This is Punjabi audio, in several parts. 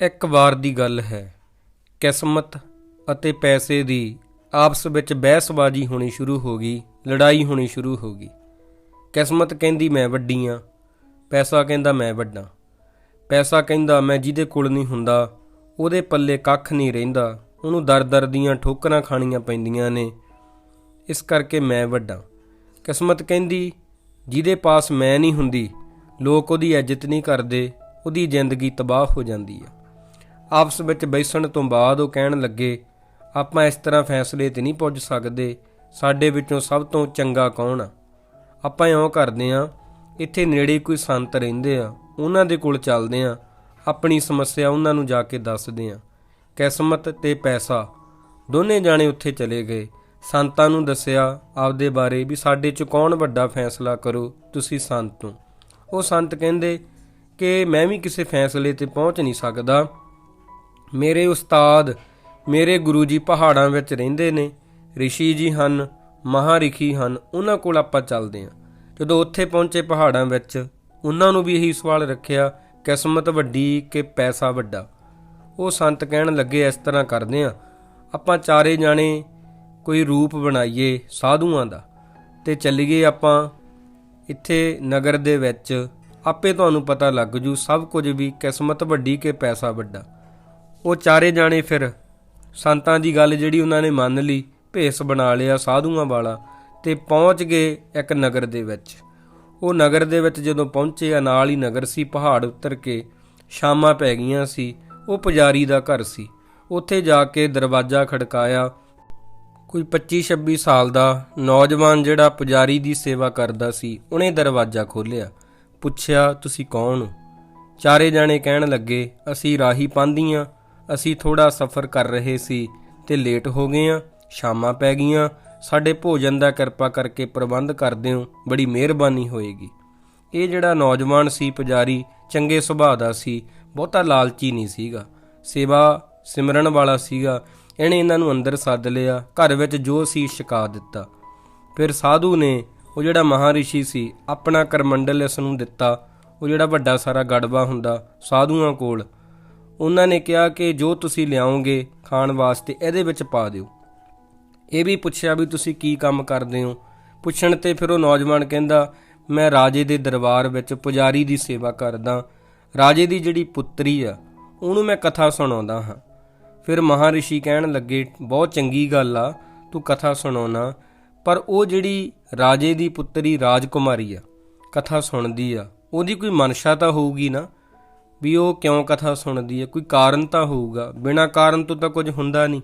ਇੱਕ ਵਾਰ ਦੀ ਗੱਲ ਹੈ। ਕਿਸਮਤ ਅਤੇ ਪੈਸੇ ਦੀ ਆਪਸ ਵਿੱਚ ਬਹਿਸਬਾਜ਼ੀ ਹੋਣੀ ਸ਼ੁਰੂ ਹੋ ਗਈ, ਲੜਾਈ ਹੋਣੀ ਸ਼ੁਰੂ ਹੋ ਗਈ। ਕਿਸਮਤ ਕਹਿੰਦੀ, ਮੈਂ ਵੱਡੀ ਆ। ਪੈਸਾ ਕਹਿੰਦਾ, ਮੈਂ ਵੱਡਾ ਪੈਸਾ ਕਹਿੰਦਾ, ਮੈਂ ਜਿਹਦੇ ਕੋਲ ਨਹੀਂ ਹੁੰਦਾ, ਉਹਦੇ ਪੱਲੇ ਕੱਖ ਨਹੀਂ ਰਹਿੰਦਾ। ਉਹਨੂੰ ਦਰ-ਦਰ ਦੀਆਂ ਠੋਕਰਾਂ ਖਾਣੀਆਂ ਪੈਂਦੀਆਂ ਨੇ। ਇਸ ਕਰਕੇ ਮੈਂ ਵੱਡਾ ਕਿਸਮਤ ਕਹਿੰਦੀ, ਜਿਹਦੇ ਪਾਸ ਮੈਂ ਨਹੀਂ ਹੁੰਦੀ, ਲੋਕ ਉਹਦੀ ਇੱਜ਼ਤ ਨਹੀਂ ਕਰਦੇ, ਉਹਦੀ ਜ਼ਿੰਦਗੀ ਤਬਾਹ ਹੋ ਜਾਂਦੀ ਹੈ ਆਪਸ ਵਿੱਚ ਬੈਸਣ ਤੋਂ ਬਾਅਦ ਉਹ ਕਹਿਣ ਲੱਗੇ, ਆਪਾਂ ਇਸ ਤਰ੍ਹਾਂ ਫੈਸਲੇ ਤੇ ਨਹੀਂ ਪੁੱਜ ਸਕਦੇ। ਸਾਡੇ ਵਿੱਚੋਂ ਸਭ ਤੋਂ ਚੰਗਾ ਕੌਣ ਆ? ਆਪਾਂ ਇਉਂ ਕਰਦੇ ਆ, ਇੱਥੇ ਨੇੜੇ ਕੋਈ ਸੰਤ ਰਹਿੰਦੇ ਆ, ਉਹਨਾਂ ਦੇ ਕੋਲ ਚੱਲਦੇ ਆ। ਆਪਣੀ ਸਮੱਸਿਆ ਉਹਨਾਂ ਨੂੰ ਜਾ ਕੇ ਦੱਸਦੇ ਆ। ਕਿਸਮਤ ਤੇ ਪੈਸਾ। ਦੋਨੇ ਜਾਣੇ ਉੱਥੇ ਚਲੇ ਗਏ। ਸੰਤਾਂ ਨੂੰ ਦੱਸਿਆ, ਆਪਦੇ ਬਾਰੇ ਵੀ ਸਾਡੇ ਚ ਕੌਣ ਵੱਡਾ ਫੈਸਲਾ ਕਰੋ? ਤੁਸੀਂ ਸੰਤ ਤੋਂ ਉਹ ਸੰਤ ਕਹਿੰਦੇ, ਕਿ ਮੈਂ ਵੀ ਕਿਸੇ ਫੈਸਲੇ ਤੇ ਪਹੁੰਚ ਨਹੀਂ ਸਕਦਾ। ਮੇਰੇ ਉਸਤਾਦ, ਮੇਰੇ ਗੁਰੂ ਜੀ ਪਹਾੜਾਂ ਵਿੱਚ ਰਹਿੰਦੇ ਨੇ, ਰਿਸ਼ੀ ਜੀ ਹਨ, ਮਹਾਰਿਖੀ ਹਨ, ਉਹਨਾਂ ਕੋਲ ਆਪਾਂ ਚੱਲਦੇ ਹਾਂ। ਜਦੋਂ ਉੱਥੇ ਪਹੁੰਚੇ ਪਹਾੜਾਂ ਵਿੱਚ, ਉਹਨਾਂ ਨੂੰ ਵੀ ਇਹੀ ਸਵਾਲ ਰੱਖਿਆ, ਕਿਸਮਤ ਵੱਡੀ ਕਿ ਪੈਸਾ ਵੱਡਾ? ਉਹ ਸੰਤ ਕਹਿਣ ਲੱਗੇ, ਇਸ ਤਰ੍ਹਾਂ ਕਰਦੇ ਆ ਆਪਾਂ ਚਾਰੇ ਜਾਣੇ ਕੋਈ ਰੂਪ ਬਣਾਈਏ ਸਾਧੂਆਂ ਦਾ ਤੇ ਚੱਲੀਏ ਆਪਾਂ ਇੱਥੇ ਨਗਰ ਦੇ ਵਿੱਚ। ਆਪੇ ਤੁਹਾਨੂੰ ਪਤਾ ਲੱਗ ਜੂ ਸਭ ਕੁਝ ਵੀ ਕਿਸਮਤ ਵੱਡੀ ਕਿ ਪੈਸਾ ਵੱਡਾ। ਉਹ ਚਾਰੇ ਜਾਣੇ ਫਿਰ ਸੰਤਾਂ ਦੀ ਗੱਲ ਜਿਹੜੀ ਉਹਨਾਂ ਨੇ ਮੰਨ ਲਈ, ਭੇਸ ਬਣਾ ਲਿਆ ਸਾਧੂਆਂ ਵਾਲਾ ਤੇ ਪਹੁੰਚ ਗਏ ਇੱਕ ਨਗਰ ਦੇ ਵਿੱਚ। ਉਹ ਨਗਰ ਦੇ ਵਿੱਚ ਜਦੋਂ ਪਹੁੰਚੇ, ਆ ਨਾਲ ਹੀ ਨਗਰ ਸੀ, ਪਹਾੜ ਉੱਤਰ ਕੇ ਸ਼ਾਮਾਂ ਪੈ ਗਈਆਂ ਸੀ, ਉਹ ਪੁਜਾਰੀ ਦਾ ਘਰ ਸੀ। ਉੱਥੇ ਜਾ ਕੇ ਦਰਵਾਜ਼ਾ ਖੜਕਾਇਆ, ਕੋਈ 25-26 ਸਾਲ ਦਾ ਨੌਜਵਾਨ ਜਿਹੜਾ ਪੁਜਾਰੀ ਦੀ ਸੇਵਾ ਕਰਦਾ ਸੀ, ਉਹਨੇ ਦਰਵਾਜ਼ਾ ਖੋਲ੍ਹਿਆ। ਪੁੱਛਿਆ, ਤੁਸੀਂ ਕੌਣ ਹੋ? ਚਾਰੇ ਜਾਣੇ ਕਹਿਣ ਲੱਗੇ, ਅਸੀਂ ਰਾਹੀ ਪਾਂਦੀਆਂ ਅਸੀਂ ਥੋੜਾ ਸਫ਼ਰ ਕਰ ਰਹੇ ਸੀ ਤੇ ਲੇਟ ਹੋ ਗਏ ਆ, ਸ਼ਾਮਾਂ ਪੈ ਗਈਆਂ। ਸਾਡੇ ਭੋਜਨ ਦਾ ਕਿਰਪਾ ਕਰਕੇ ਪ੍ਰਬੰਧ ਕਰ ਦਿਓ ਬੜੀ ਮਿਹਰਬਾਨੀ ਹੋਏਗੀ। ਇਹ ਜਿਹੜਾ ਨੌਜਵਾਨ ਸੀ ਪੁਜਾਰੀ, ਚੰਗੇ ਸੁਭਾਅ ਦਾ ਸੀ, ਬਹੁਤਾ ਲਾਲਚੀ ਨਹੀਂ ਸੀਗਾ। ਸੇਵਾ ਸਿਮਰਨ ਵਾਲਾ ਸੀਗਾ, ਇਹਨੇ ਇਹਨਾਂ ਨੂੰ ਅੰਦਰ ਸੱਦ ਲਿਆ, ਘਰ ਵਿੱਚ ਜੋ ਸੀ ਛਕਾ ਦਿੱਤਾ। ਫਿਰ ਸਾਧੂ ਨੇ ਉਹ ਜਿਹੜਾ ਮਹਾਰਿਸ਼ੀ ਸੀ, ਆਪਣਾ ਕਰਮੰਡਲ ਇਸ ਨੂੰ ਦਿੱਤਾ। ਉਹ ਜਿਹੜਾ ਵੱਡਾ ਸਾਰਾ ਗੜਬਾ ਹੁੰਦਾ ਸਾਧੂਆਂ ਕੋਲ ਉਹਨਾਂ ਨੇ ਕਿਹਾ ਕਿ ਜੋ ਤੁਸੀਂ ਲਿਆਓਗੇ ਖਾਣ ਵਾਸਤੇ ਇਹਦੇ ਵਿੱਚ ਪਾ ਦਿਓ। ਇਹ ਵੀ ਪੁੱਛਿਆ ਵੀ ਤੁਸੀਂ ਕੀ ਕੰਮ ਕਰਦੇ ਹੋ? ਪੁੱਛਣ ਤੇ ਫਿਰ ਉਹ ਨੌਜਵਾਨ ਕਹਿੰਦਾ, ਮੈਂ ਰਾਜੇ ਦੇ ਦਰਬਾਰ ਵਿੱਚ ਪੁਜਾਰੀ ਦੀ ਸੇਵਾ ਕਰਦਾ। ਰਾਜੇ ਦੀ ਜਿਹੜੀ ਪੁੱਤਰੀ ਆ, ਉਹਨੂੰ ਮੈਂ ਕਥਾ ਸੁਣਾਉਂਦਾ ਹਾਂ। ਫਿਰ ਮਹਾਰਿਸ਼ੀ ਕਹਿਣ ਲੱਗੇ, ਬਹੁਤ ਚੰਗੀ ਗੱਲ ਆ, ਤੂੰ ਕਥਾ ਸੁਣਾਉਣਾ। ਪਰ ਉਹ ਜਿਹੜੀ ਰਾਜੇ ਦੀ ਪੁੱਤਰੀ ਰਾਜਕੁਮਾਰੀ ਆ, ਕਥਾ ਸੁਣਦੀ ਆ, ਉਹਦੀ ਕੋਈ ਮਨਸ਼ਾ ਤਾਂ ਹੋਊਗੀ ਨਾ? ਵੀ ਉਹ ਕਿਉਂ ਕਥਾ ਸੁਣਦੀ ਹੈ? ਕੋਈ ਕਾਰਨ ਤਾਂ ਹੋਊਗਾ। ਬਿਨਾਂ ਕਾਰਨ ਤੋਂ ਤਾਂ ਕੁਝ ਹੁੰਦਾ ਨਹੀਂ।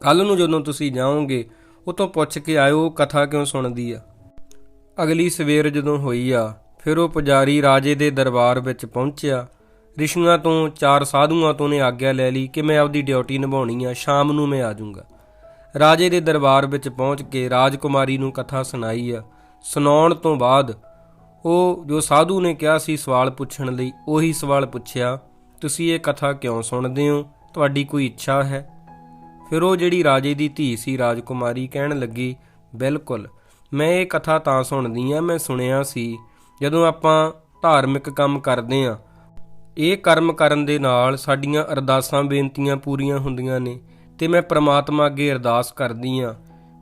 ਕੱਲ ਨੂੰ ਜਦੋਂ ਤੁਸੀਂ ਜਾਓਗੇ ਉਹ ਤੋਂ ਪੁੱਛ ਕੇ ਆਇਓ ਕਥਾ ਕਿਉਂ ਸੁਣਦੀ ਆ। ਅਗਲੀ ਸਵੇਰ ਜਦੋਂ ਹੋਈ ਆ, ਫਿਰ ਉਹ ਪੁਜਾਰੀ ਰਾਜੇ ਦੇ ਦਰਬਾਰ ਵਿੱਚ ਪਹੁੰਚਿਆ। ਰਿਸ਼ੀਆਂ ਤੋਂ ਚਾਰ ਸਾਧੂਆਂ ਤੋਂ ਨੇ ਆਗਿਆ ਲੈ ਲਈ ਕਿ ਮੈਂ ਆਪਦੀ ਡਿਊਟੀ ਨਿਭਾਉਣੀ ਆ, ਸ਼ਾਮ ਨੂੰ ਮੈਂ ਆ ਜਾਊਂਗਾ। ਰਾਜੇ ਦੇ ਦਰਬਾਰ ਵਿੱਚ ਪਹੁੰਚ ਕੇ ਰਾਜਕੁਮਾਰੀ ਨੂੰ ਕਥਾ ਸੁਣਾਈ ਆ। ਸੁਣਾਉਣ ਤੋਂ ਬਾਅਦ ਉਹ ਜੋ ਸਾਧੂ ਨੇ ਕਿਹਾ ਸੀ ਸਵਾਲ ਪੁੱਛਣ ਲਈ ਉਹੀ ਸਵਾਲ ਪੁੱਛਿਆ, ਤੁਸੀਂ ਇਹ ਕਥਾ ਕਿਉਂ ਸੁਣਦੇ ਹੋ? ਤੁਹਾਡੀ ਕੋਈ ਇੱਛਾ ਹੈ? ਫਿਰ ਉਹ ਜਿਹੜੀ ਰਾਜੇ ਦੀ ਧੀ ਸੀ ਰਾਜਕੁਮਾਰੀ ਕਹਿਣ ਲੱਗੀ, ਬਿਲਕੁਲ, ਮੈਂ ਇਹ ਕਥਾ ਤਾਂ ਸੁਣਦੀ ਆ ਮੈਂ ਸੁਣਿਆ ਸੀ। ਜਦੋਂ ਆਪਾਂ ਧਾਰਮਿਕ ਕੰਮ ਕਰਦੇ ਆ ਇਹ ਕਰਮ ਕਰਨ ਦੇ ਨਾਲ ਸਾਡੀਆਂ ਅਰਦਾਸਾਂ ਬੇਨਤੀਆਂ ਪੂਰੀਆਂ ਹੁੰਦੀਆਂ ਨੇ ਤੇ ਮੈਂ ਪ੍ਰਮਾਤਮਾ ਅੱਗੇ ਅਰਦਾਸ ਕਰਦੀ ਆ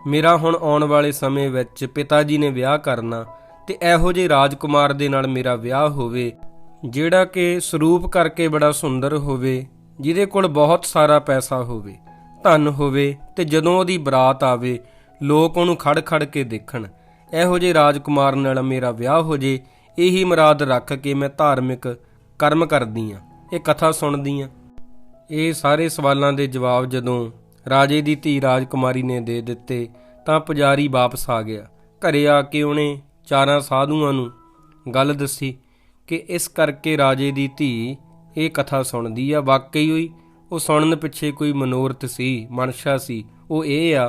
ਮੇਰਾ ਹੁਣ ਆਉਣ ਵਾਲੇ ਸਮੇਂ ਵਿੱਚ ਪਿਤਾ ਜੀ ਨੇ ਵਿਆਹ ਕਰਨਾ ਤੇ ਇਹੋ ਜਿਹੇ ਰਾਜਕੁਮਾਰ ਦੇ ਨਾਲ ਮੇਰਾ ਵਿਆਹ ਹੋਵੇ, ਜਿਹੜਾ ਕਿ ਸਰੂਪ ਕਰਕੇ ਬੜਾ ਸੁੰਦਰ ਹੋਵੇ, ਜਿਹਦੇ ਕੋਲ ਬਹੁਤ ਸਾਰਾ ਪੈਸਾ ਹੋਵੇ, ਧਨ ਹੋਵੇ ਤੇ ਜਦੋਂ ਉਹਦੀ ਬਰਾਤ ਆਵੇ, ਲੋਕ ਉਹਨੂੰ ਖੜ-ਖੜ ਕੇ ਦੇਖਣ। ਇਹੋ ਜਿਹੇ ਰਾਜਕੁਮਾਰ ਨਾਲ ਮੇਰਾ ਵਿਆਹ ਹੋ ਜੇ, ਇਹੀ ਮੁਰਾਦ ਰੱਖ ਕੇ ਮੈਂ ਧਾਰਮਿਕ ਕਰਮ ਕਰਦੀ ਆ ਇਹ ਕਥਾ ਸੁਣਦੀ ਆ ਇਹ ਸਾਰੇ ਸਵਾਲਾਂ ਦੇ ਜਵਾਬ ਜਦੋਂ ਰਾਜੇ ਦੀ ਧੀ ਰਾਜਕੁਮਾਰੀ ਨੇ ਦੇ ਦਿੱਤੇ, ਤਾਂ ਪੁਜਾਰੀ ਵਾਪਸ ਆ ਗਿਆ। ਘਰੇ ਆ ਕੇ ਉਹਨੇ ਚਾਰਾਂ ਸਾਧੂਆਂ ਨੂੰ ਗੱਲ ਦੱਸੀ ਕਿ ਇਸ ਕਰਕੇ ਰਾਜੇ ਦੀ ਧੀ ਇਹ ਕਥਾ ਸੁਣਦੀ ਆ। ਵਾਕਈ ਹੋਈ ਉਹ ਸੁਣਨ ਪਿੱਛੇ ਕੋਈ ਮਨੋਰਥ ਸੀ, ਮਨਸ਼ਾ ਸੀ। ਉਹ ਇਹ ਆ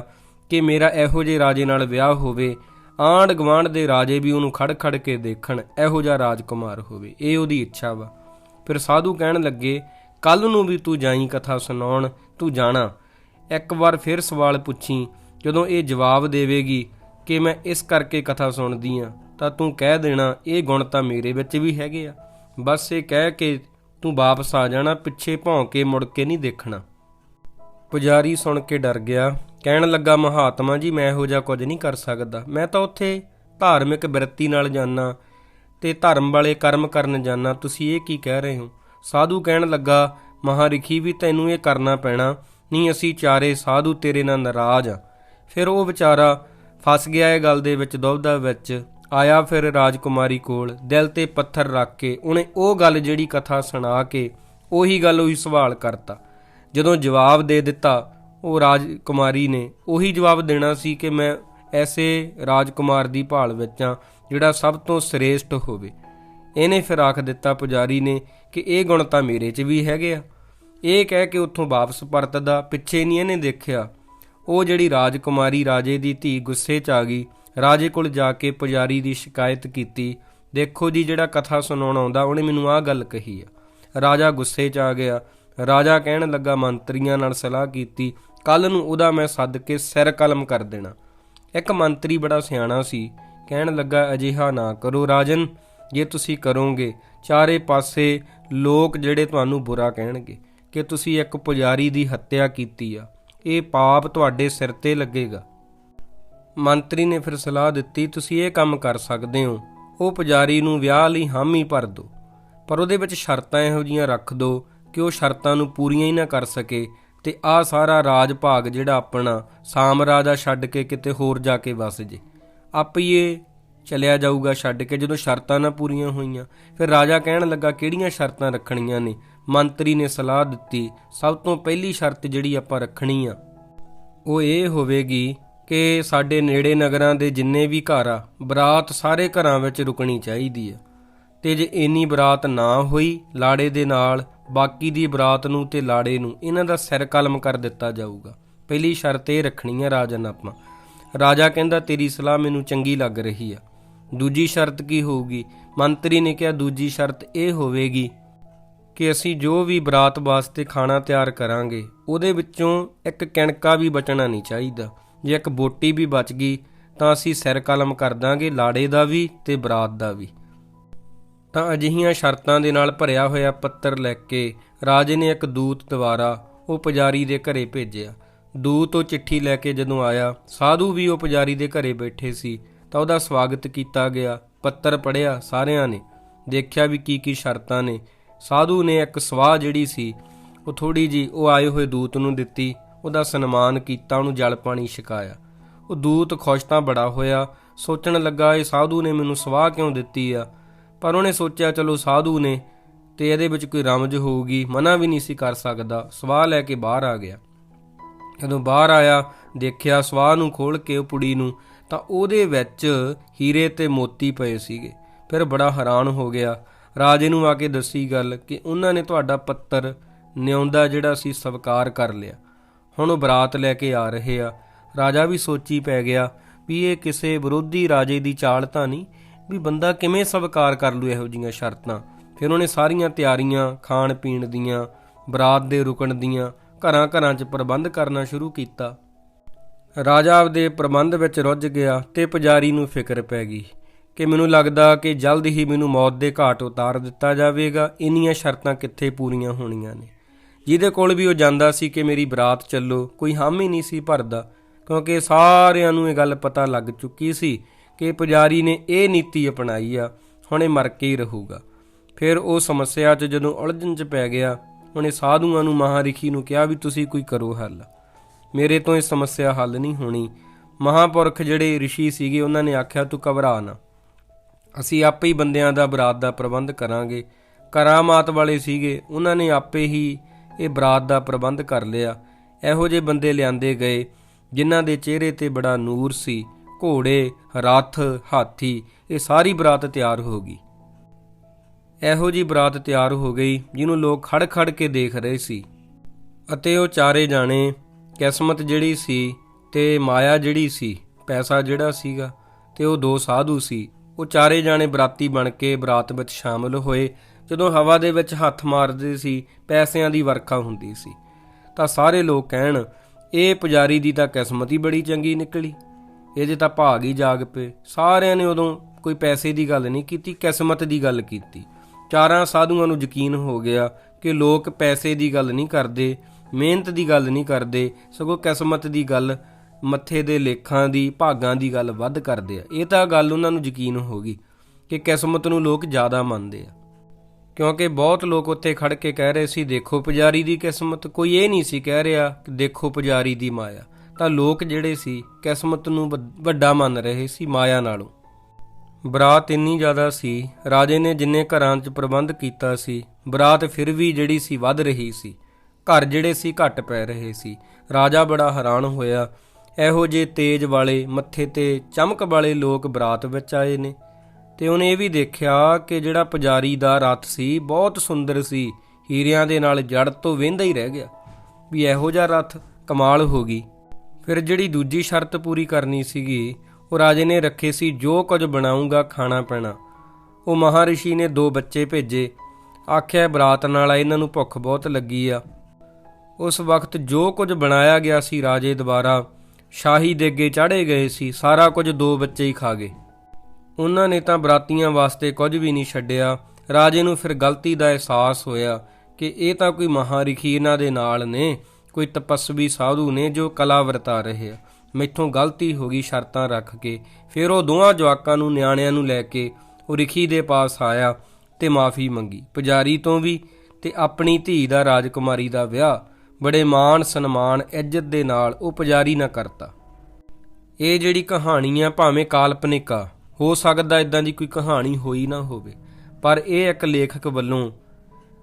ਕਿ ਮੇਰਾ ਇਹੋ ਜਿਹੇ ਰਾਜੇ ਨਾਲ ਵਿਆਹ ਹੋਵੇ ਆਂਡ ਗਵਾਂਡ ਦੇ ਰਾਜੇ ਵੀ ਉਹਨੂੰ ਖੜ ਖੜ ਕੇ ਦੇਖਣ, ਇਹੋ ਜਿਹਾ ਰਾਜਕੁਮਾਰ ਹੋਵੇ। ਇਹ ਉਹਦੀ ਇੱਛਾ ਵਾ। ਫਿਰ ਸਾਧੂ ਕਹਿਣ ਲੱਗੇ ਕੱਲ ਨੂੰ ਵੀ ਤੂੰ ਜਾਈ ਕਥਾ ਸੁਣਾਉਣ, ਤੂੰ ਜਾਣਾ। ਇੱਕ ਵਾਰ ਫਿਰ ਸਵਾਲ ਪੁੱਛੀ, ਜਦੋਂ ਇਹ ਜਵਾਬ ਦੇਵੇਗੀ ਕਿ ਮੈਂ ਇਸ ਕਰਕੇ ਕਥਾ ਸੁਣਦੀ ਆ, ਤਾਂ ਤੂੰ ਕਹਿ ਦੇਣਾ, ਇਹ ਗੁਣ ਤਾਂ ਮੇਰੇ ਵਿੱਚ ਵੀ ਹੈਗੇ ਆ। ਬਸ ਇਹ ਕਹਿ ਕੇ ਤੂੰ ਵਾਪਸ ਆ ਜਾਣਾ, ਪਿੱਛੇ ਭੌਂ ਕੇ ਮੁੜ ਕੇ ਨਹੀਂ ਦੇਖਣਾ। ਪੁਜਾਰੀ ਸੁਣ ਕੇ ਡਰ ਗਿਆ। ਕਹਿਣ ਲੱਗਾ, ਮਹਾਤਮਾ ਜੀ, ਮੈਂ ਇਹੋ ਜਿਹਾ ਕੁਝ ਨਹੀਂ ਕਰ ਸਕਦਾ। ਮੈਂ ਤਾਂ ਉੱਥੇ ਧਾਰਮਿਕ ਬਿਰਤੀ ਨਾਲ ਜਾਣਾ ਤੇ ਧਰਮ ਵਾਲੇ ਕਰਮ ਕਰਨ ਜਾਣਾ ਤੁਸੀਂ ਇਹ ਕੀ ਕਹਿ ਰਹੇ ਹੋ? ਸਾਧੂ ਕਹਿਣ ਲੱਗਾ, ਮਹਾਰਿਖੀ ਵੀ ਤੈਨੂੰ ਇਹ ਕਰਨਾ ਪੈਣਾ। ਨਹੀਂ, ਅਸੀਂ ਚਾਰੇ ਸਾਧੂ ਤੇਰੇ ਨਾਲ ਨਾਰਾਜ਼ ਆ। ਫਿਰ ਉਹ ਵਿਚਾਰਾ ਫਸ ਗਿਆ ਇਹ ਗੱਲ ਦੇ ਵਿੱਚ ਦੁਬਦਾ ਵਿੱਚ, ਆਇਆ ਫਿਰ ਰਾਜਕੁਮਾਰੀ ਕੋਲ, ਦਿਲ ਤੇ ਪੱਥਰ ਰੱਖ ਕੇ ਉਹਨੇ ਉਹ ਗੱਲ ਜਿਹੜੀ ਕਥਾ ਸੁਣਾ ਕੇ ਉਹੀ ਗੱਲ ਉਹੀ ਸਵਾਲ ਕਰਤਾ। ਜਦੋਂ ਜਵਾਬ ਦੇ ਦਿੱਤਾ, ਉਹ ਰਾਜਕੁਮਾਰੀ ਨੇ ਉਹੀ ਜਵਾਬ ਦੇਣਾ ਸੀ ਕਿ ਮੈਂ ਐਸੇ ਰਾਜਕੁਮਾਰ ਦੀ ਭਾਲ ਵਿੱਚ ਆ ਜਿਹੜਾ ਸਭ ਤੋਂ ਸ੍ਰੇਸ਼ਟ ਹੋਵੇ। ਇਹਨੇ ਫਿਰ ਆਖ ਦਿੱਤਾ ਪੁਜਾਰੀ ਨੇ ਕਿ ਇਹ ਗੁਣ ਤਾਂ ਮੇਰੇ 'ਚ ਵੀ ਹੈਗੇ ਆ। ਇਹ ਕਹਿ ਕੇ ਉੱਥੋਂ ਵਾਪਸ ਪਰਤਦਾ, ਪਿੱਛੇ ਨਹੀਂ ਇਹਨੇ ਦੇਖਿਆ। ਉਹ ਜਿਹੜੀ ਰਾਜਕੁਮਾਰੀ ਰਾਜੇ ਦੀ ਧੀ ਗੁੱਸੇ 'ਚ ਆ ਗਈ, ਰਾਜੇ ਕੋਲ ਜਾ ਕੇ ਪੁਜਾਰੀ ਦੀ ਸ਼ਿਕਾਇਤ ਕੀਤੀ, ਦੇਖੋ ਜੀ ਜਿਹੜਾ ਕਥਾ ਸੁਣਾਉਣ ਆਉਂਦਾ, ਉਹਨੇ ਮੈਨੂੰ ਆਹ ਗੱਲ ਕਹੀ ਆ। ਰਾਜਾ ਗੁੱਸੇ 'ਚ ਆ ਗਿਆ, ਰਾਜਾ ਕਹਿਣ ਲੱਗਾ, ਮੰਤਰੀਆਂ ਨਾਲ ਸਲਾਹ ਕੀਤੀ ਕੱਲ ਨੂੰ ਉਹਦਾ ਮੈਂ ਸੱਦ ਕੇ ਸਿਰ ਕਲਮ ਕਰ ਦੇਣਾ। ਇੱਕ ਮੰਤਰੀ ਬੜਾ ਸਿਆਣਾ ਸੀ, ਕਹਿਣ ਲੱਗਾ, ਅਜਿਹਾ ਨਾ ਕਰੋ ਰਾਜਨ, ਜੇ ਤੁਸੀਂ ਕਰੋਗੇ, ਚਾਰੇ ਪਾਸੇ ਲੋਕ ਜਿਹੜੇ ਤੁਹਾਨੂੰ ਬੁਰਾ ਕਹਿਣਗੇ, ਕਿ ਤੁਸੀਂ ਇੱਕ ਪੁਜਾਰੀ ਦੀ ਹੱਤਿਆ ਕੀਤੀ ਆ। ਇਹ ਪਾਪ ਤੁਹਾਡੇ ਸਿਰ ਤੇ ਲੱਗੇਗਾ। ਮੰਤਰੀ ਨੇ ਫਿਰ ਸਲਾਹ ਦਿੱਤੀ, ਤੁਸੀਂ ਇਹ ਕੰਮ ਕਰ ਸਕਦੇ ਹੋ। ਉਹ ਪੁਜਾਰੀ ਨੂੰ ਵਿਆਹ ਲਈ ਹਾਮੀ ਭਰ ਦਿਓ ਪਰ ਉਹਦੇ ਵਿੱਚ ਸ਼ਰਤਾਂ ਇਹੋ ਜੀਆਂ ਰੱਖ ਦਿਓ ਕਿ ਉਹ ਸ਼ਰਤਾਂ ਨੂੰ ਪੂਰੀਆਂ ਹੀ ਨਾ ਕਰ ਸਕੇ ਤੇ ਆ ਸਾਰਾ ਰਾਜ ਭਾਗ ਜਿਹੜਾ ਆਪਣਾ ਸਾਮਰਾਜ ਆ ਛੱਡ ਕੇ ਕਿਤੇ ਹੋਰ ਜਾ ਕੇ ਵਸ ਜੇ। ਆਪੇ ਹੀ ਇਹ ਚਲਿਆ ਜਾਊਗਾ ਛੱਡ ਕੇ ਜਦੋਂ ਸ਼ਰਤਾਂ ਨਾ ਪੂਰੀਆਂ ਹੋਈਆਂ। ਫਿਰ ਰਾਜਾ ਕਹਿਣ ਲੱਗਾ, ਕਿਹੜੀਆਂ ਸ਼ਰਤਾਂ ਰੱਖਣੀਆਂ ਨੇ? ਮੰਤਰੀ ਨੇ ਸਲਾਹ ਦਿੱਤੀ, ਸਭ ਤੋਂ ਪਹਿਲੀ ਸ਼ਰਤ ਜਿਹੜੀ ਆਪਾਂ ਰੱਖਣੀ ਆ, ਉਹ ਇਹ ਹੋਵੇਗੀ ਕਿ ਸਾਡੇ ਨੇੜੇ ਨਗਰਾਂ ਦੇ ਜਿੰਨੇ ਵੀ ਘਰ ਆ, ਬਰਾਤ ਸਾਰੇ ਘਰਾਂ ਵਿੱਚ ਰੁਕਣੀ ਚਾਹੀਦੀ ਆ। ਤੇ ਜੇ ਇੰਨੀ ਬਰਾਤ ਨਾ ਹੋਈ, ਲਾੜੇ ਦੇ ਨਾਲ, ਬਾਕੀ ਦੀ ਬਰਾਤ ਨੂੰ ਤੇ ਲਾੜੇ ਨੂੰ, ਇਹਨਾਂ ਦਾ ਸਿਰ ਕਲਮ ਕਰ ਦਿੱਤਾ ਜਾਊਗਾ। ਪਹਿਲੀ ਸ਼ਰਤ ਇਹ ਰੱਖਣੀ ਆ ਰਾਜਨ ਆਪਾਂ। ਰਾਜਾ ਕਹਿੰਦਾ, ਤੇਰੀ ਸਲਾਹ ਮੈਨੂੰ ਚੰਗੀ ਲੱਗ ਰਹੀ ਆ। ਦੂਜੀ ਸ਼ਰਤ ਕੀ ਹੋਊਗੀ? ਮੰਤਰੀ ਨੇ ਕਿਹਾ, ਦੂਜੀ ਸ਼ਰਤ ਇਹ ਹੋਵੇਗੀ ਕਿ ਅਸੀਂ ਜੋ ਵੀ ਬਰਾਤ ਵਾਸਤੇ ਖਾਣਾ ਤਿਆਰ ਕਰਾਂਗੇ, ਉਹਦੇ ਵਿੱਚੋਂ ਇੱਕ ਕਣਕਾ ਵੀ ਬਚਣਾ ਨਹੀਂ ਚਾਹੀਦਾ। ਜੇ ਇੱਕ ਬੋਟੀ ਵੀ ਬਚ ਗਈ, ਤਾਂ ਅਸੀਂ ਸਿਰ ਕਲਮ ਕਰ ਦਾਂਗੇ ਲਾੜੇ ਦਾ ਵੀ ਤੇ ਬਰਾਤ ਦਾ ਵੀ। ਤਾਂ ਅਜਿਹੀਆਂ ਸ਼ਰਤਾਂ ਦੇ ਨਾਲ ਭਰਿਆ ਹੋਇਆ ਪੱਤਰ ਲੈ ਕੇ ਰਾਜੇ ਨੇ ਇੱਕ ਦੂਤ ਦੁਆਰਾ ਉਹ ਪੁਜਾਰੀ ਦੇ ਘਰੇ ਭੇਜਿਆ। ਦੂਤ ਉਹ ਚਿੱਠੀ ਲੈ ਕੇ ਜਦੋਂ ਆਇਆ, ਸਾਧੂ ਵੀ ਉਹ ਪੁਜਾਰੀ ਦੇ ਘਰੇ ਬੈਠੇ ਸੀ, ਤਾਂ ਉਹਦਾ ਸਵਾਗਤ ਕੀਤਾ ਗਿਆ। ਪੱਤਰ ਪੜਿਆ ਸਾਰਿਆਂ ਨੇ, ਦੇਖਿਆ ਵੀ ਕੀ ਕੀ ਸ਼ਰਤਾਂ ਨੇ। ਸਾਧੂ ਨੇ ਇੱਕ ਸਵਾਹ ਜਿਹੜੀ ਸੀ, ਉਹ ਥੋੜੀ ਜੀ ਉਹ ਆਏ ਹੋਏ ਦੂਤ ਨੂੰ ਦਿੱਤੀ, ਉਹਦਾ ਸਨਮਾਨ ਕੀਤਾ, ਉਹਨੂੰ ਜਲ ਪਾਣੀ ਛਕਾਇਆ। ਉਹ ਦੂਤ ਖੁਸ਼ ਤਾਂ ਬੜਾ ਹੋਇਆ, ਸੋਚਣ ਲੱਗਾ, ਇਹ ਸਾਧੂ ਨੇ ਮੈਨੂੰ ਸਵਾਹ ਕਿਉਂ ਦਿੱਤੀ ਆ? ਪਰ ਉਹਨੇ ਸੋਚਿਆ, ਚਲੋ ਸਾਧੂ ਨੇ ਤੇ ਇਹਦੇ ਵਿੱਚ ਕੋਈ ਰਮਜ ਹੋਊਗੀ, ਮਨਾ ਵੀ ਨਹੀਂ ਸੀ ਕਰ ਸਕਦਾ, ਸਵਾਹ ਲੈ ਕੇ ਬਾਹਰ ਆ ਗਿਆ। ਜਦੋਂ ਬਾਹਰ ਆਇਆ, ਦੇਖਿਆ ਸਵਾਹ ਨੂੰ ਖੋਲ ਕੇ ਉਹ ਪੁੜੀ ਨੂੰ, ਤਾਂ ਉਹਦੇ ਵਿੱਚ ਹੀਰੇ ਤੇ ਮੋਤੀ ਪਏ ਸੀਗੇ। ਫਿਰ ਬੜਾ ਹੈਰਾਨ ਹੋ ਗਿਆ ਰਾਜੇ ਨੂੰ ਆ ਕੇ ਦੱਸੀ ਗੱਲ ਕਿ ਉਹਨਾਂ ਨੇ ਤੁਹਾਡਾ ਪੱਤਰ ਨਿਉਂਦਾ ਜਿਹੜਾ ਸੀ ਸਵਕਾਰ ਕਰ ਲਿਆ। ਹੁਣ ਉਹ ਬਰਾਤ ਲੈ ਕੇ ਆ ਰਹੇ ਆ। ਰਾਜਾ ਵੀ ਸੋਚੀ ਪੈ ਗਿਆ ਵੀ ਇਹ ਕਿਸੇ ਵਿਰੋਧੀ ਰਾਜੇ ਦੀ ਚਾਲ ਤਾਂ ਨਹੀਂ, ਵੀ ਬੰਦਾ ਕਿਵੇਂ ਸਵਕਾਰ ਕਰ ਲੂ ਇਹੋ ਜੀਆਂ ਸ਼ਰਤਾਂ। ਫਿਰ ਉਹਨੇ ਸਾਰੀਆਂ ਤਿਆਰੀਆਂ ਖਾਣ ਪੀਣ ਦੀਆਂ, ਬਰਾਤ ਦੇ ਰੁਕਣ ਦੀਆਂ ਘਰਾਂ ਘਰਾਂ 'ਚ ਪ੍ਰਬੰਧ ਕਰਨਾ ਸ਼ੁਰੂ ਕੀਤਾ। ਰਾਜਾ ਆਪਦੇ ਪ੍ਰਬੰਧ ਵਿੱਚ ਰੁੱਝ ਗਿਆ ਤੇ ਪੁਜਾਰੀ ਨੂੰ ਫਿਕਰ ਪੈ ਗਈ। ਕਿ ਮੈਨੂੰ ਲੱਗਦਾ ਕਿ ਜਲਦ ਹੀ ਮੈਨੂੰ ਮੌਤ ਦੇ ਘਾਟ ਉਤਾਰ ਦਿੱਤਾ ਜਾਵੇਗਾ। ਇੰਨੀਆਂ ਸ਼ਰਤਾਂ ਕਿੱਥੇ ਪੂਰੀਆਂ ਹੋਣੀਆਂ ਨੇ? ਜਿਹਦੇ ਕੋਲ ਵੀ ਉਹ ਜਾਂਦਾ ਸੀ ਕਿ ਮੇਰੀ ਬਰਾਤ ਚੱਲੋ, ਕੋਈ ਹਾਮੀ ਨਹੀਂ ਸੀ ਭਰਦਾ, ਕਿਉਂਕਿ ਸਾਰਿਆਂ ਨੂੰ ਇਹ ਗੱਲ ਪਤਾ ਲੱਗ ਚੁੱਕੀ ਸੀ ਕਿ ਪੁਜਾਰੀ ਨੇ ਇਹ ਨੀਤੀ ਅਪਣਾਈ ਆ, ਹੁਣ ਇਹ ਮਰ ਕੇ ਹੀ ਰਹੂਗਾ। ਫਿਰ ਉਹ ਸਮੱਸਿਆ 'ਚ ਜਦੋਂ ਉਲਝਣ 'ਚ ਪੈ ਗਿਆ ਉਹਨੇ ਸਾਧੂਆਂ ਨੂੰ ਮਹਾਰਿਖੀ ਨੂੰ ਕਿਹਾ ਵੀ ਤੁਸੀਂ ਕੋਈ ਕਰੋ ਹੱਲ। ਮੇਰੇ ਤੋਂ ਇਹ ਸਮੱਸਿਆ ਹੱਲ ਨਹੀਂ ਹੋਣੀ। ਮਹਾਪੁਰਖ ਜਿਹੜੇ ઋષਿ ਸੀਗੇ, ਉਹਨਾਂ ਨੇ ਆਖਿਆ, ਤੂੰ ਘਬਰਾ ਨਾ। ਅਸੀਂ ਆਪੇ ਹੀ ਬੰਦਿਆਂ ਦਾ ਬਰਾਤ ਦਾ ਪ੍ਰਬੰਧ ਕਰਾਂਗੇ। ਕਰਾਮਾਤ ਵਾਲੇ ਸੀਗੇ, ਉਹਨਾਂ ਨੇ ਆਪੇ ਹੀ ਇਹ ਬਰਾਤ ਦਾ ਪ੍ਰਬੰਧ ਕਰ ਲਿਆ। ਇਹੋ ਜਿਹੇ ਬੰਦੇ ਲਿਆਂਦੇ ਗਏ, ਜਿਨ੍ਹਾਂ ਦੇ ਚਿਹਰੇ ਤੇ ਬੜਾ ਨੂਰ ਸੀ, ਘੋੜੇ, ਰੱਥ, ਹਾਥੀ, ਇਹ ਸਾਰੀ ਬਰਾਤ ਤਿਆਰ ਹੋ ਗਈ। ਇਹੋ ਜੀ ਬਰਾਤ ਤਿਆਰ ਹੋ ਗਈ, ਜਿਹਨੂੰ ਲੋਕ ਖੜ ਖੜ ਕੇ ਦੇਖ ਰਹੇ ਸੀ। ਅਤੇ ਉਹ ਚਾਰੇ ਜਾਣੇ, ਕਿਸਮਤ ਜਿਹੜੀ ਸੀ ਤੇ ਮਾਇਆ ਜਿਹੜੀ ਸੀ, ਪੈਸਾ ਜਿਹੜਾ ਸੀਗਾ, ਤੇ ਉਹ ਦੋ ਸਾਧੂ ਸੀ। ਉਹ ਚਾਰੇ ਜਾਣੇ ਬਰਾਤੀ ਬਣ ਕੇ ਬਰਾਤ ਵਿੱਚ ਸ਼ਾਮਲ ਹੋਏ। ਜਦੋਂ ਹਵਾ ਦੇ ਵਿੱਚ ਹੱਥ ਮਾਰਦੇ ਸੀ, ਪੈਸਿਆਂ ਦੀ ਵਰਖਾ ਹੁੰਦੀ ਸੀ। ਤਾਂ ਸਾਰੇ ਲੋਕ ਕਹਿਣ, ਇਹ ਪੁਜਾਰੀ ਦੀ ਤਾਂ ਕਿਸਮਤ ਹੀ ਬੜੀ ਚੰਗੀ ਨਿਕਲੀ। ਇਹਦੇ ਤਾਂ ਭਾਗ ਹੀ ਜਾਗ ਪਏ। ਸਾਰਿਆਂ ਨੇ ਉਦੋਂ ਕੋਈ ਪੈਸੇ ਦੀ ਗੱਲ ਨਹੀਂ ਕੀਤੀ, ਕਿਸਮਤ ਦੀ ਗੱਲ ਕੀਤੀ। ਚਾਰਾਂ ਸਾਧੂਆਂ ਨੂੰ ਯਕੀਨ ਹੋ ਗਿਆ ਕਿ ਲੋਕ ਪੈਸੇ ਦੀ ਗੱਲ ਨਹੀਂ ਕਰਦੇ, ਮਿਹਨਤ ਦੀ ਗੱਲ ਨਹੀਂ ਕਰਦੇ, ਸਗੋਂ ਕਿਸਮਤ ਦੀ ਗੱਲ ਮੱਥੇ ਦੇ ਲੇਖਾਂ ਦੀ, ਭਾਗਾਂ ਦੀ ਗੱਲ ਵੱਧ ਕਰਦੇ ਆ। ਇਹ ਤਾਂ ਗੱਲ ਉਹਨਾਂ ਨੂੰ ਯਕੀਨ ਹੋ ਗਈ ਕਿ ਕਿਸਮਤ ਨੂੰ ਲੋਕ ਜ਼ਿਆਦਾ ਮੰਨਦੇ ਆ। ਕਿਉਂਕਿ ਬਹੁਤ ਲੋਕ ਉੱਥੇ ਖੜ ਕੇ ਕਹਿ ਰਹੇ ਸੀ, ਦੇਖੋ ਪੁਜਾਰੀ ਦੀ ਕਿਸਮਤ। ਕੋਈ ਇਹ ਨਹੀਂ ਸੀ ਕਹਿ ਰਿਹਾ ਕਿ ਦੇਖੋ ਪੁਜਾਰੀ ਦੀ ਮਾਇਆ। ਤਾਂ ਲੋਕ ਜਿਹੜੇ ਸੀ, ਕਿਸਮਤ ਨੂੰ ਵੱਡ- ਵੱਡਾ ਮੰਨ ਰਹੇ ਸੀ ਮਾਇਆ ਨਾਲੋਂ। ਬਰਾਤ ਇੰਨੀ ਜ਼ਿਆਦਾ ਸੀ, ਰਾਜੇ ਨੇ ਜਿੰਨੇ ਘਰਾਂ 'ਚ ਪ੍ਰਬੰਧ ਕੀਤਾ ਸੀ, ਬਰਾਤ ਫਿਰ ਵੀ ਜਿਹੜੀ ਸੀ ਵੱਧ ਰਹੀ ਸੀ। ਘਰ ਜਿਹੜੇ ਸੀ ਘੱਟ ਪੈ ਰਹੇ ਸੀ। ਰਾਜਾ ਬੜਾ ਹੈਰਾਨ ਹੋਇਆ ਇਹੋ ਜੇ ਤੇਜ ਵਾਲੇ, ਮੱਥੇ ਤੇ ਚਮਕ ਵਾਲੇ ਲੋਕ ਬਰਾਤ ਵਿੱਚ ਆਏ ਨੇ। ਤੇ ਉਹਨੇ ਇਹ ਵੀ ਦੇਖਿਆ ਕਿ ਜਿਹੜਾ ਪੁਜਾਰੀ ਦਾ ਰਥ ਸੀ, ਬਹੁਤ ਸੁੰਦਰ ਸੀ। ਹੀਰਿਆਂ ਦੇ ਨਾਲ ਜੜ ਤੋਂ ਵਹਿੰਦਾ ਹੀ ਰਹਿ ਗਿਆ ਵੀ ਇਹੋ ਜਿਹਾ ਰਥ ਕਮਾਲ ਹੋ ਗਈ। ਫਿਰ ਜਿਹੜੀ ਦੂਜੀ ਸ਼ਰਤ ਪੂਰੀ ਕਰਨੀ ਸੀਗੀ, ਉਹ ਰਾਜੇ ਨੇ ਰੱਖੇ ਸੀ, ਜੋ ਕੁਝ ਬਣਾਉਂਗਾ ਖਾਣਾ ਪੈਣਾ। ਉਹ ਮਹਾਰਿਸ਼ੀ ਨੇ ਦੋ ਬੱਚੇ ਭੇਜੇ। ਆਖਿਆ, ਬਰਾਤ ਨਾਲ ਆ ਇਹਨਾਂ ਨੂੰ ਭੁੱਖ ਬਹੁਤ ਲੱਗੀ ਆ। ਉਸ ਵਕਤ ਜੋ ਕੁਝ ਬਣਾਇਆ ਗਿਆ ਸੀ ਰਾਜੇ ਦੁਆਰਾ ਸ਼ਾਹੀ ਦੇਗੇ ਚਾੜੇ ਗਏ ਸੀ, ਸਾਰਾ ਕੁਝ ਦੋ ਬੱਚੇ ਹੀ ਖਾ ਗਏ। ਉਹਨਾਂ ਨੇ ਤਾਂ ਬਰਾਤੀਆਂ ਵਾਸਤੇ ਕੁਝ ਵੀ ਨਹੀਂ ਛੱਡਿਆ। ਰਾਜੇ ਨੂੰ ਫਿਰ ਗਲਤੀ ਦਾ ਅਹਿਸਾਸ ਹੋਇਆ ਕਿ ਇਹ ਤਾਂ ਕੋਈ ਮਹਾਰਿਖੀ ਇਹਨਾਂ ਦੇ ਨਾਲ ਨੇ, ਕੋਈ ਤਪਸਵੀ ਸਾਧੂ ਨੇ ਜੋ ਕਲਾ ਵਰਤਾ ਰਹੇ ਆ। ਮੈਥੋਂ ਗਲਤੀ ਹੋ ਗਈ ਸ਼ਰਤਾਂ ਰੱਖ ਕੇ। ਫਿਰ ਉਹ ਦੋਵਾਂ ਜਵਾਕਾਂ ਨੂੰ, ਨਿਆਣਿਆਂ ਨੂੰ ਲੈ ਕੇ ਉਹ ਰਿਖੀ ਦੇ ਪਾਸ ਆਇਆ ਤੇ ਮਾਫੀ ਮੰਗੀ। ਪੁਜਾਰੀ ਤੋਂ ਵੀ ਤੇ ਆਪਣੀ ਧੀ ਦਾ ਰਾਜਕੁਮਾਰੀ ਦਾ ਵਿਆਹ ਬੜੇ ਮਾਣ ਸਨਮਾਨ ਇੱਜ਼ਤ ਦੇ ਨਾਲ ਉਹ ਪੁਜਾਰੀ ਨਾ ਕਰਤਾ। ਇਹ ਜਿਹੜੀ ਕਹਾਣੀ ਆ, ਭਾਵੇਂ ਕਾਲਪਨਿਕ ਆ, ਹੋ ਸਕਦਾ ਇਦਾਂ ਦੀ ਕੋਈ ਕਹਾਣੀ ਹੋਈ ਨਾ ਹੋਵੇ, ਪਰ ਇਹ ਇੱਕ ਲੇਖਕ ਵੱਲੋਂ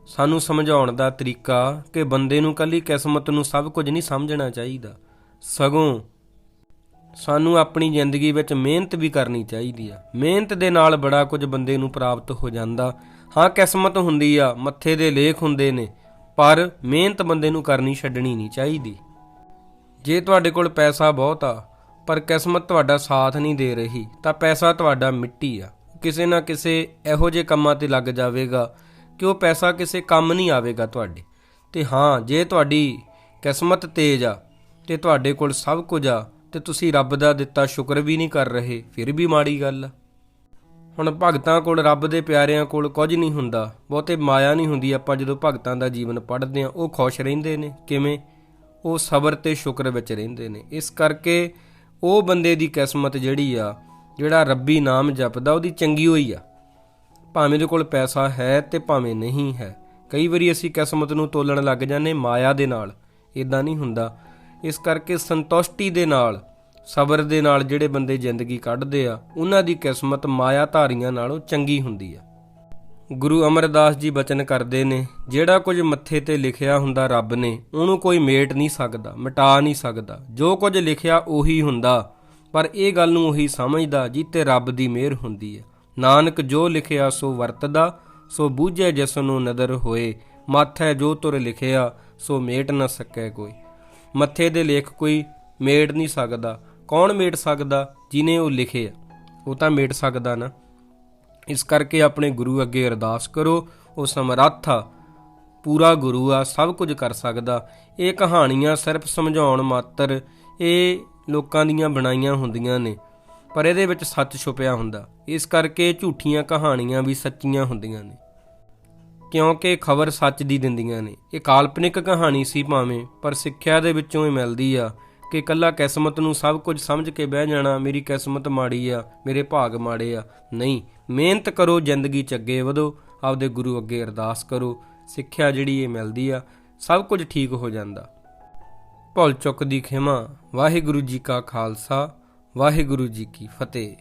ਸਾਨੂੰ ਸਮਝਾਉਣ ਦਾ ਤਰੀਕਾ ਕਿ ਬੰਦੇ ਨੂੰ ਕੱਲੀ ਕਿਸਮਤ ਨੂੰ ਸਭ ਕੁਝ ਨਹੀਂ ਸਮਝਣਾ ਚਾਹੀਦਾ। ਸਗੋਂ ਸਾਨੂੰ ਆਪਣੀ ਜ਼ਿੰਦਗੀ ਵਿੱਚ ਮਿਹਨਤ ਵੀ ਕਰਨੀ ਚਾਹੀਦੀ ਆ। ਮਿਹਨਤ ਦੇ ਨਾਲ ਬੜਾ ਕੁਝ ਬੰਦੇ ਨੂੰ ਪ੍ਰਾਪਤ ਹੋ ਜਾਂਦਾ। ਹਾਂ, ਕਿਸਮਤ ਹੁੰਦੀ ਆ, ਮੱਥੇ ਦੇ ਲੇਖ ਹੁੰਦੇ ਨੇ ਪਰ ਮਿਹਨਤ ਬੰਦੇ ਨੂੰ ਕਰਨੀ ਛੱਡਣੀ ਨਹੀਂ ਚਾਹੀਦੀ। ਜੇ ਤੁਹਾਡੇ ਕੋਲ ਪੈਸਾ ਬਹੁਤ ਆ, ਪਰ ਕਿਸਮਤ ਤੁਹਾਡਾ ਸਾਥ ਨਹੀਂ ਦੇ ਰਹੀ, ਤਾਂ ਪੈਸਾ ਤੁਹਾਡਾ ਮਿੱਟੀ ਆ। ਕਿਸੇ ਨਾ ਕਿਸੇ ਇਹੋ ਜਿਹੇ ਕੰਮਾਂ ਤੇ ਲੱਗ ਜਾਵੇਗਾ ਕਿ ਉਹ ਪੈਸਾ ਕਿਸੇ ਕੰਮ ਨਹੀਂ ਆਵੇਗਾ ਤੁਹਾਡੇ। ਤੇ ਹਾਂ, ਜੇ ਤੁਹਾਡੀ ਕਿਸਮਤ ਤੇਜ਼ ਆ, ਤੇ ਤੁਹਾਡੇ ਕੋਲ ਸਭ ਕੁਝ ਆ, ਤੇ ਤੁਸੀਂ ਰੱਬ ਦਾ ਦਿੱਤਾ ਸ਼ੁਕਰ ਵੀ ਨਹੀਂ ਕਰ ਰਹੇ, ਫਿਰ ਵੀ ਮਾੜੀ ਗੱਲ ਆ। ਹੁਣ ਭਗਤਾਂ ਕੋਲ, ਰੱਬ ਦੇ ਪਿਆਰਿਆਂ ਕੋਲ ਕੁਝ ਨਹੀਂ ਹੁੰਦਾ। ਬਹੁਤੇ ਮਾਇਆ ਨਹੀਂ ਹੁੰਦੀ। ਆਪਾਂ ਜਦੋਂ ਭਗਤਾਂ ਦਾ ਜੀਵਨ ਪੜ੍ਹਦੇ ਆ ਉਹ ਖੁਸ਼ ਰਹਿੰਦੇ ਨੇ। ਕਿਵੇਂ? ਉਹ ਸਬਰ ਤੇ ਸ਼ੁਕਰ ਵਿੱਚ ਰਹਿੰਦੇ ਨੇ। ਇਸ ਕਰਕੇ ਉਹ ਬੰਦੇ ਦੀ ਕਿਸਮਤ ਜਿਹੜੀ ਆ, ਜਿਹੜਾ ਰੱਬੀ ਨਾਮ ਜਪਦਾ, ਉਹਦੀ ਚੰਗੀ ਹੋਈ ਆ। ਭਾਵੇਂ ਦੇ ਕੋਲ ਪੈਸਾ ਹੈ ਤੇ ਭਾਵੇਂ ਨਹੀਂ ਹੈ। ਕਈ ਵਾਰੀ ਅਸੀਂ ਕਿਸਮਤ ਨੂੰ ਤੋਲਣ ਲੱਗ ਜਾਂਦੇ ਮਾਇਆ ਦੇ ਨਾਲ। ਇਦਾਂ ਨਹੀਂ ਹੁੰਦਾ। ਇਸ ਕਰਕੇ ਸੰਤੁਸ਼ਟੀ ਦੇ ਨਾਲ ਸਬਰ ਦੇ ਨਾਲ ਜਿਹੜੇ ਬੰਦੇ ਜ਼ਿੰਦਗੀ ਕੱਢਦੇ ਆ, ਉਹਨਾਂ ਦੀ ਕਿਸਮਤ ਮਾਇਆ ਧਾਰੀਆਂ ਨਾਲੋਂ ਚੰਗੀ ਹੁੰਦੀ ਆ। ਗੁਰੂ ਅਮਰਦਾਸ ਜੀ ਬਚਨ ਕਰਦੇ ਨੇ, ਜਿਹੜਾ ਕੁਝ ਮੱਥੇ ਤੇ ਲਿਖਿਆ ਹੁੰਦਾ ਰੱਬ ਨੇ, ਉਹਨੂੰ ਕੋਈ ਮੇਟ ਨਹੀਂ ਸਕਦਾ, ਮਿਟਾ ਨਹੀਂ ਸਕਦਾ। ਜੋ ਕੁਝ ਲਿਖਿਆ ਉਹੀ ਹੁੰਦਾ, ਪਰ ਇਹ ਗੱਲ ਨੂੰ ਉਹੀ ਸਮਝਦਾ ਜਿੱਤੇ ਰੱਬ ਦੀ ਮਿਹਰ ਹੁੰਦੀ ਹੈ ਨਾਨਕ ਜੋ ਲਿਖਿਆ ਸੋ ਵਰਤਦਾ, ਸੋ ਬੂਝੇ ਜਿਸ ਨੂੰ ਨਦਰ ਹੋਏ। ਮਾਥੈ ਜੋ ਤੁਰ ਲਿਖਿਆ, ਸੋ ਮੇਟ ਨਾ ਸਕੈ ਕੋਈ। ਮੱਥੇ ਦੇ ਲੇਖ ਕੋਈ ਮੇਟ ਨਹੀਂ ਸਕਦਾ ਕੌਣ ਮੇਟ ਸਕਦਾ ਜਿਨੇ ਉਹ ਲਿਖੇ ਆ? ਉਹ ਤਾਂ ਮੇਟ ਸਕਦਾ ਨਾ। ਇਸ ਕਰਕੇ ਆਪਣੇ ਗੁਰੂ ਅੱਗੇ ਅਰਦਾਸ ਕਰੋ, ਉਹ ਸਮਰੱਥ ਆ ਪੂਰਾ ਗੁਰੂ ਆ, ਸਭ ਕੁਝ ਕਰ ਸਕਦਾ। ਇਹ ਕਹਾਣੀਆਂ ਸਿਰਫ ਸਮਝਾਉਣ ਮਾਤਰ ਇਹ ਲੋਕਾਂ ਦੀਆਂ ਬਣਾਈਆਂ ਹੁੰਦੀਆਂ ਨੇ, ਪਰ ਇਹਦੇ ਵਿੱਚ ਸੱਚ ਛੁਪਿਆ ਹੁੰਦਾ। ਇਸ ਕਰਕੇ ਝੂਠੀਆਂ ਕਹਾਣੀਆਂ ਵੀ ਸੱਚੀਆਂ ਹੁੰਦੀਆਂ ਨੇ। ਕਿਉਂਕਿ ਖਬਰ ਸੱਚ ਦੀ ਦਿੰਦੀਆਂ ਨੇ। ਇਹ ਕਾਲਪਨਿਕ ਕਹਾਣੀ ਸੀ ਭਾਵੇਂ, ਪਰ ਸਿੱਖਿਆ ਦੇ ਵਿੱਚੋਂ ਇਹ ਮਿਲਦੀ ਆ। ਕਿ ਕੱਲਾ ਕਿਸਮਤ ਨੂੰ ਸਭ ਕੁਝ ਸਮਝ ਕੇ ਬਹਿ ਜਾਣਾ ਮੇਰੀ ਕਿਸਮਤ ਮਾੜੀ ਆ, ਮੇਰੇ ਭਾਗ ਮਾੜੇ ਆ। ਨਹੀਂ, ਮਿਹਨਤ ਕਰੋ, ਜ਼ਿੰਦਗੀ 'ਚ ਅੱਗੇ ਵਧੋ, ਆਪਦੇ ਗੁਰੂ ਅੱਗੇ ਅਰਦਾਸ ਕਰੋ, ਸਿੱਖਿਆ ਜਿਹੜੀ ਇਹ ਮਿਲਦੀ ਆ, ਸਭ ਕੁਝ ਠੀਕ ਹੋ ਜਾਂਦਾ। ਭੁੱਲ ਚੁੱਕ ਦੀ ਖਿਮਾ, ਵਾਹਿਗੁਰੂ ਜੀ ਕਾ ਖਾਲਸਾ, ਵਾਹਿਗੁਰੂ ਜੀ ਕੀ ਫਤਿਹ।